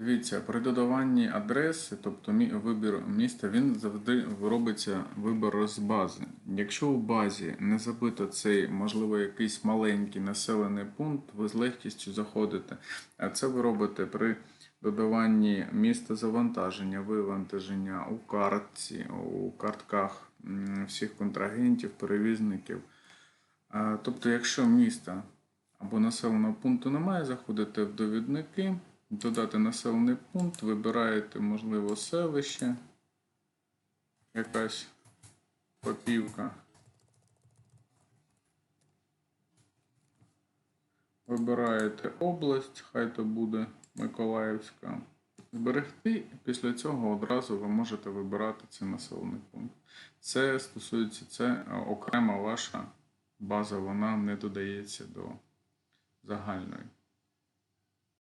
Дивіться, при додаванні адреси, тобто вибір міста, він завжди робиться вибір з бази. Якщо у базі не забито цей, можливо, якийсь маленький населений пункт, ви з легкістю заходите. А це ви робите при додаванні міста завантаження, вивантаження у картці, у картках всіх контрагентів, перевізників. Тобто, якщо міста або населеного пункту немає, заходите в довідники, додати населений пункт, вибираєте, можливо, селище, якась попівка. Вибираєте область, хай то буде Миколаївська. Зберегти, і після цього одразу ви можете вибирати цей населений пункт. Це стосується це е, окрема ваша база, вона не додається до загальної.